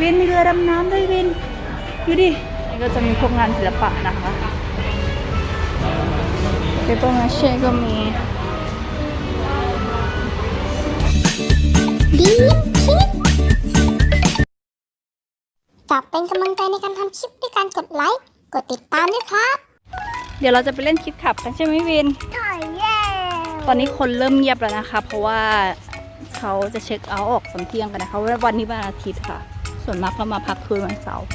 วินมีเรือดำน้ำด้วยวินดูดินี่ก็จะมีพวกงานศิลปะนะคะเปเปอร์มาเช่ก็มีดีคิดฝากเป็นกำลังใจในการทำคลิปด้วยการกดไลค์ กดติดตามด้วยครับ เดี๋ยวเราจะไปเล่นคิดขับกันใช่ไหมวินใช่แย่ตอนนี้คนเริ่มเงียบแล้วนะคะ เพราะว่าเขาจะเช็คเอาท์ออกตอนเที่ยงกันนะคะว่าวันนี้วันอาทิตย์ค่ะ ส่วนมากก็มาพักคืนวันเสาร์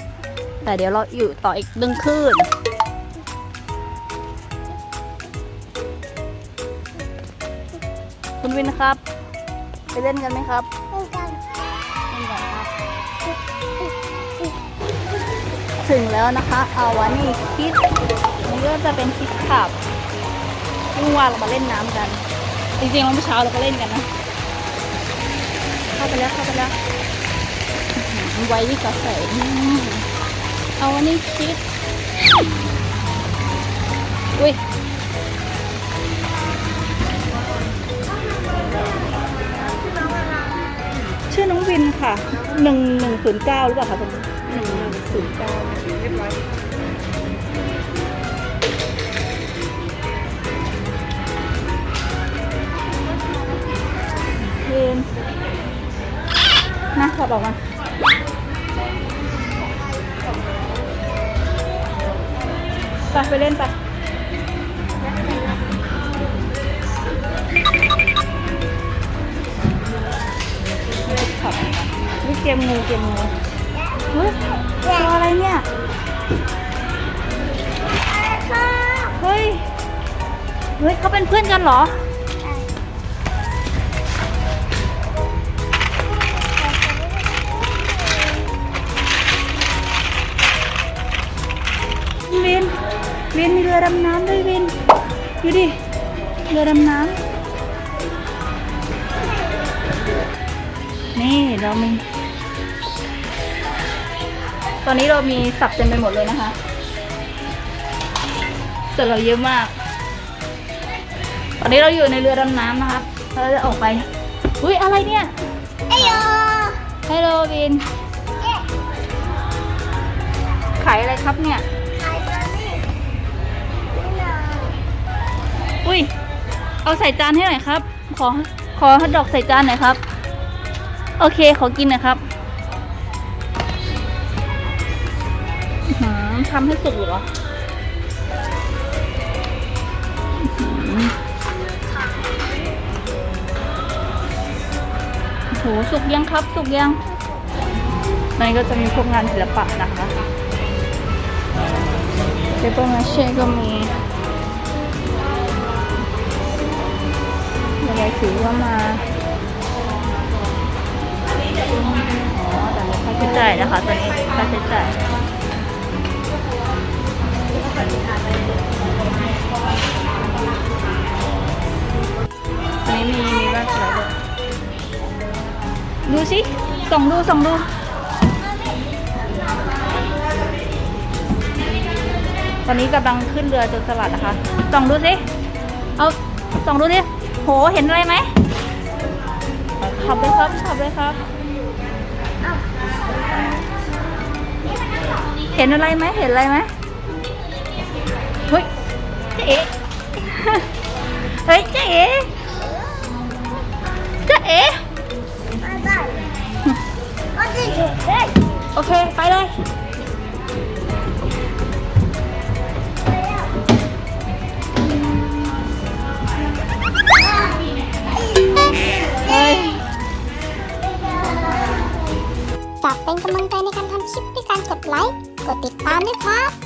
แต่เดี๋ยวเราอยู่ต่ออีกดึงคืนคุณวินครับ ไปเล่นกันไหมครับเป็นการเล่นกันครับ ถึงแล้วนะคะเอาวันนี้คิดนี่ก็จะเป็นคิดขับเมื่อวานเรามาเล่นน้ำกัน จริงๆวันเมื่อเช้าเราก็เล่นกันนะ เข้าไปแล้วเข้าไปแล้วอื้อหือ ไว้ที่กาแฟเอาวันนี้คิด อุ้ยชื่อน้องวินค่ะหนึ่งหนึ่งศูนย์เก้าหรือเปล่าคะคุณหนึ่งหนึ่งศูนย์เก้าเรียบร้อยเวนนะถอดออกมา ไปไปเล่นไปขับวิเกมงูเกมงูเฮ้ยตัวอะไรเนี่ย เฮ้ย เฮ้ยเขาเป็นเพื่อนกันเหรอ วินมีเรือดำน้ำด้วยวินดูดิเรือดำน้ำนี่เรามีตอนนี้เรามีสับเต็มไปหมดเลยนะคะส่วนเราเยอะมาก ตอนนี้เราอยู่ในเรือดำน้ำนะคะเราจะออกไปอุ้ยอะไรเนี่ยเอ้ยโยฮัลโหลวินขายอะไรครับเนี่ย เอาใส่จานให้หน่อยครับ ขอขอฮอทดอกใส่จานหน่อยครับ โอเคขอกินหน่อยครับทำให้สุกเหรอโอ้โหสุกยังครับ สุกยังมันก็จะมีพวกงานศิลปะนะคะเปเปอร์มาเช่ก็มี ยายถือว่ามาอ๋อแต่ไม่ค่าใช้จ่ายนะคะตอนนี้ค่าใช้จ่ายตอนนี้มีมีบ้านสไลเดอร์ดูสิส่องดูส่องดูตอนนี้กำลังขึ้นเรือจนสลัดนะคะ ส่องดูสิ เอา ส่องดูสิ หเห็นอะไรไหมขับเลยครับขับเลยครับ เห็นอะไรไหมเห็นอะไรไหมเฮ้ยเจ๊เฮ้ยเจ๊ กำลังใจในการทำคลิปด้วยการกดไลค์ กดติดตามด้วยครับ